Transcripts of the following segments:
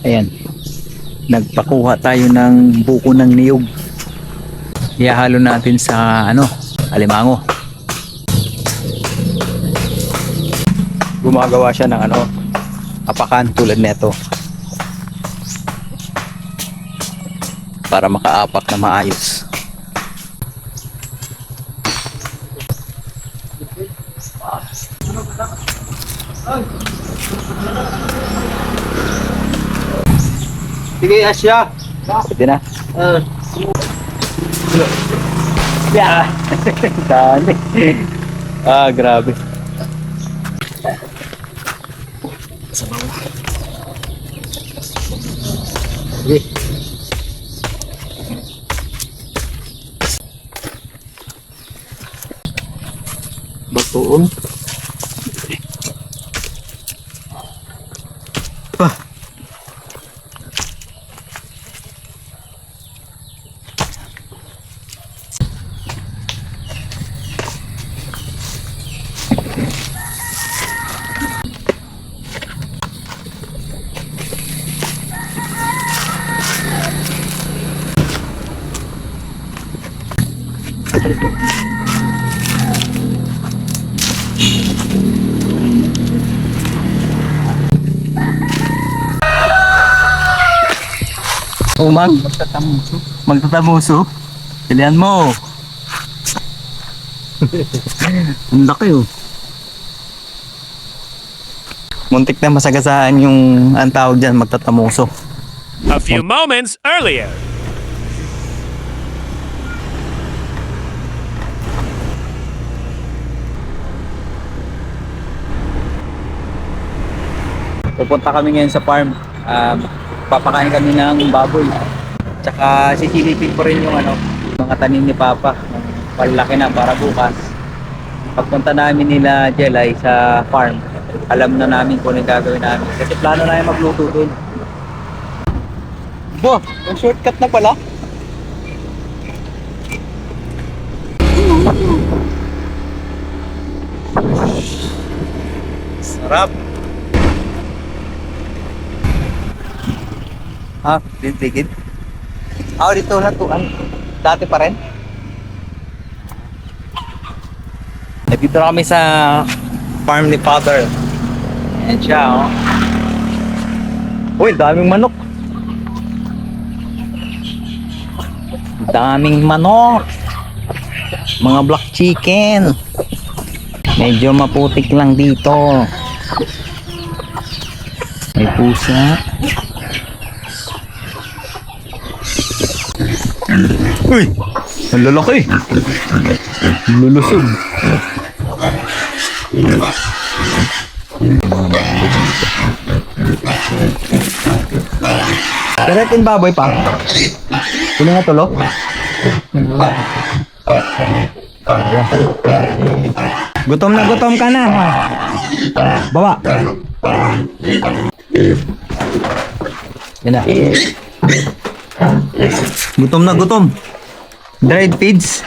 Ayan. Nagpakuha tayo ng buko ng niyog. Ihahalo natin sa ano, alimango. Gumagawa siya ng ano, apakan tulad nito. Para makaapak na maayos. Sige, Asya. Pwede na. Uh, Yeah. Dami. ah, grabe. sige. Batuon. Umang. Magtatamuso. Magtatamuso. Pilihan mo. Ang laki oh. Muntik na masagasaan yung ang tawag dyan, magtatamuso. A few moments earlier. Pupunta kami ngayon sa farm. Um, papakain kami ng baboy. Tsaka sisilipin ko rin yung ano, mga tanim ni Papa. Palaki na para bukas. Pagpunta namin nila Jelay sa farm, alam na namin kung ano yung gagawin namin. Kasi plano na yung magluto dun. Bo, yung shortcut na pala. Sarap. Ha? Lintigid? Ah, dito na to. Ano? Dati pa rin? Nandito na kami sa farm ni Father. Ayan siya, oh. Uy, daming manok. Daming manok. Mga black chicken. Medyo maputik lang dito. May pusa. Uy! Ang lalaki! Lulusog. Karatin baboy pa. Sino nga tulo? Gutom na gutom ka na. ha? Bawa. Yan na. Gutom na gutom. Dried feeds.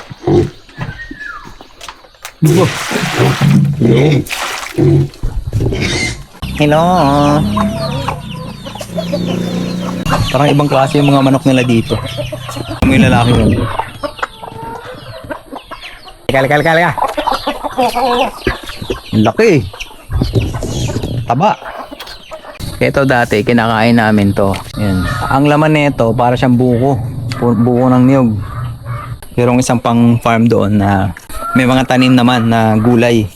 Hello. Parang ibang klase yung mga manok nila dito. May lalaki yun. Kala, kala, kala. Laki. Taba. Ito dati, kinakain namin to. Yan. Ang laman nito, para siyang buko. Buko ng niyog. Merong isang pang farm doon na may mga tanim naman na gulay.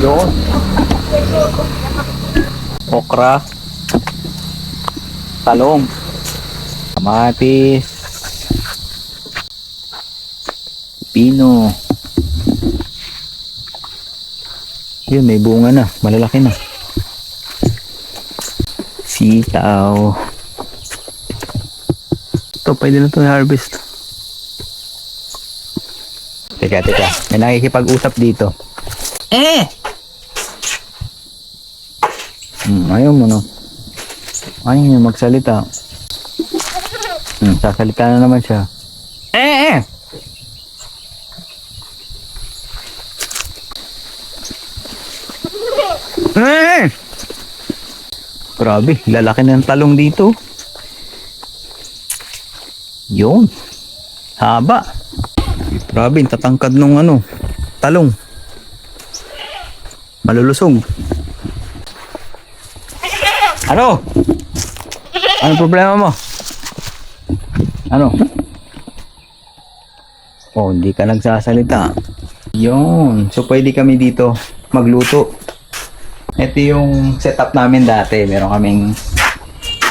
Yun. Okra. Talong. Kamatis. Pino. Yun, may bunga na. Malalaki na. Sitaw. Ito, pwede na ito harvest. Teka, teka. May nakikipag-usap dito. Eh! Hmm, ayaw mo, no? Ayaw niya magsalita. Hmm, sasalita na naman siya. Eh, eh! Eh! Grabe, lalaki ng talong dito. Yun. Haba. Grabe, tatangkad nung ano, talong. Malulusog. Ano? Ano problema mo? Ano? Oh, hindi ka nagsasalita. Yun. So, pwede kami dito magluto. Ito yung setup namin dati. Meron kaming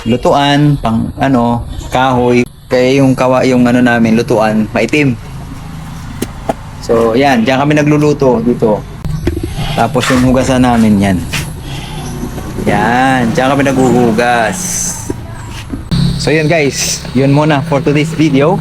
lutuan, pang ano, kahoy. Kaya yung kawa, yung ano namin, lutuan, maitim. So, yan. Diyan kami nagluluto dito. Tapos yung hugasan namin yan. Yan. Diyan kami naghuhugas. So, yun guys. Yun muna for today's video.